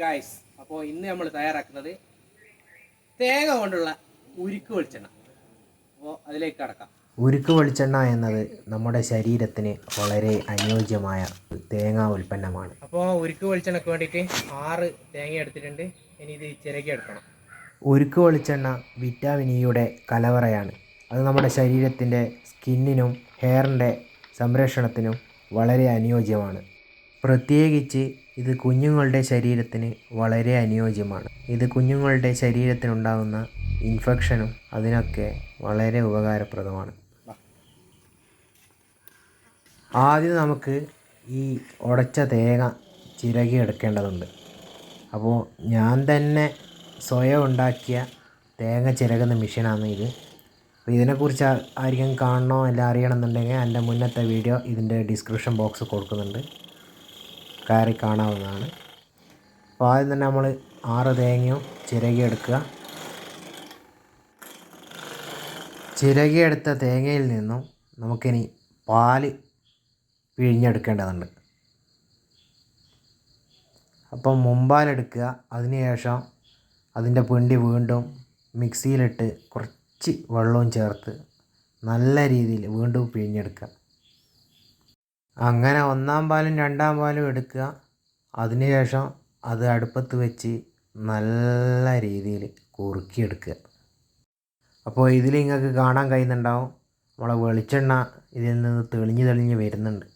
Guys അപ്പോൾ ഇന്ന് നമ്മൾ തയ്യാറാക്കുന്നത് തേങ്ങ കൊണ്ടുള്ള ഉരുക്ക് വെളിച്ചെണ്ണ. അപ്പോൾ അതിലേക്ക് കടക്കാം. ഉരുക്ക് വെളിച്ചെണ്ണ എന്നത് നമ്മുടെ ശരീരത്തിന് വളരെ അനുയോജ്യമായ തേങ്ങ ഉൽപ്പന്നമാണ്. അപ്പോൾ ഉരുക്ക് വെളിച്ചെണ്ണക്ക് വേണ്ടിയിട്ട് ആറ് തേങ്ങ എടുത്തിട്ടുണ്ട്. ഇനി ഇത് ചിരകി എടുക്കണം. ഉരുക്ക് വെളിച്ചെണ്ണ വിറ്റാമിൻ ഇയുടെ കലവറയാണ്. അത് നമ്മുടെ ശരീരത്തിന്റെ സ്കിന്നിനും ഹെയറിന്റെ സംരക്ഷണത്തിനും വളരെ അനുയോജ്യമാണ്. പ്രത്യേകിച്ച് ഇത് കുഞ്ഞുങ്ങളുടെ ശരീരത്തിന് വളരെ അനുയോജ്യമാണ്. ഇത് കുഞ്ഞുങ്ങളുടെ ശരീരത്തിനുണ്ടാകുന്ന ഇൻഫെക്ഷനും അതിനൊക്കെ വളരെ ഉപകാരപ്രദമാണ്. ആദ്യം നമുക്ക് ഈ ഉടച്ച തേങ്ങ ചിരകി എടുക്കേണ്ടതുണ്ട് അപ്പോൾ ഞാൻ തന്നെ സ്വയം ഉണ്ടാക്കിയ തേങ്ങ ചിരകുന്ന മെഷീനാണ് ഇത്. അപ്പോൾ ഇതിനെക്കുറിച്ച് ആരെങ്കിലും കാണണോ അല്ല അറിയണമെന്നുണ്ടെങ്കിൽ എന്റെ മുന്നത്തെ വീഡിയോ ഇതിന്റെ ഡിസ്ക്രിപ്ഷൻ ബോക്സ് കൊടുക്കുന്നുണ്ട്. കയറി കാണാവുന്നതാണ്. അപ്പോൾ ആദ്യം തന്നെ നമ്മൾ ആറ് തേങ്ങയും ചിരകി ചിരകിയെടുത്ത തേങ്ങയിൽ നിന്നും നമുക്കിനി പാൽ പിഴിഞ്ഞെടുക്കേണ്ടതുണ്ട്. അപ്പം മുമ്പാലെടുക്കുക. അതിനുശേഷം അതിന്റെ പിണ്ടി വീണ്ടും മിക്സിയിലിട്ട് കുറച്ച് വെള്ളവും ചേർത്ത് നല്ല രീതിയിൽ വീണ്ടും പിഴിഞ്ഞെടുക്കുക. അങ്ങനെ ഒന്നാം പാലും രണ്ടാം പാലും എടുക്കുക. അതിനുശേഷം അത് അടുപ്പത്ത് വെച്ച് നല്ല രീതിയിൽ കുറുക്കിയെടുക്കുക. അപ്പോൾ ഇതിൽ നിങ്ങൾക്ക് കാണാൻ കഴിയുന്നുണ്ടാവും. നമ്മളെ വെളിച്ചെണ്ണ ഇതിൽ നിന്ന് തെളിഞ്ഞ് തെളിഞ്ഞ് വരുന്നുണ്ട്.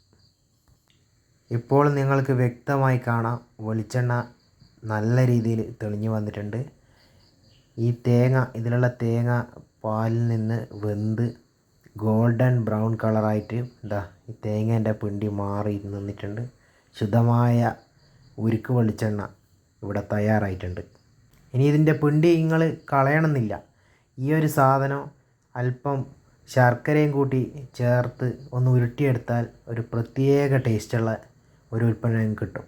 ഇപ്പോൾ നിങ്ങൾക്ക് വ്യക്തമായി കാണാം വെളിച്ചെണ്ണ നല്ല രീതിയിൽ തെളിഞ്ഞു വന്നിട്ടുണ്ട്. ഈ തേങ്ങ ഇതിലുള്ള തേങ്ങ പാലിൽ നിന്ന് വെന്ത് ഗോൾഡൻ ബ്രൗൺ കളറായിട്ട് എന്താ ഈ തേങ്ങേന്റെ പിണ്ടി മാറി നിന്നിട്ടുണ്ട്. ശുദ്ധമായ ഉരുക്ക് വെളിച്ചെണ്ണ ഇവിടെ തയ്യാറായിട്ടുണ്ട്. ഇനി ഇതിന്റെ പിണ്ടി നിങ്ങൾ കളയണമെന്നില്ല. ഈ ഒരു സാധനം അല്പം ശർക്കരയും കൂട്ടി ചേർത്ത് ഒന്ന് ഉരുട്ടിയെടുത്താൽ ഒരു പ്രത്യേക ടേസ്റ്റുള്ള ഒരു ഉൽപ്പന്നം കിട്ടും.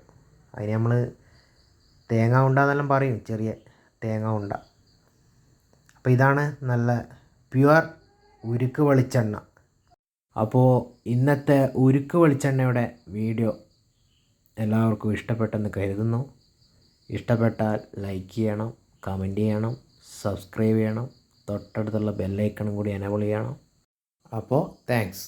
അതിന് നമ്മൾ തേങ്ങ ഉണ്ട എന്നെല്ലാം പറയും ചെറിയ തേങ്ങ ഉണ്ട. അപ്പോൾ ഇതാണ് നല്ല പ്യുവർ ഉരുക്ക് വെളിച്ചെണ്ണ. അപ്പോൾ ഇന്നത്തെ ഉരുക്ക് വെളിച്ചെണ്ണയുടെ വീഡിയോ എല്ലാവർക്കും ഇഷ്ടപ്പെട്ടെന്ന് കരുതുന്നു. ഇഷ്ടപ്പെട്ടാൽ ലൈക്ക് ചെയ്യണം കമന്റ് ചെയ്യണം സബ്സ്ക്രൈബ് ചെയ്യണം തൊട്ടടുത്തുള്ള ബെല്ലൈക്കണും കൂടി എനബിൾ ചെയ്യണം. അപ്പോൾ താങ്ക്സ്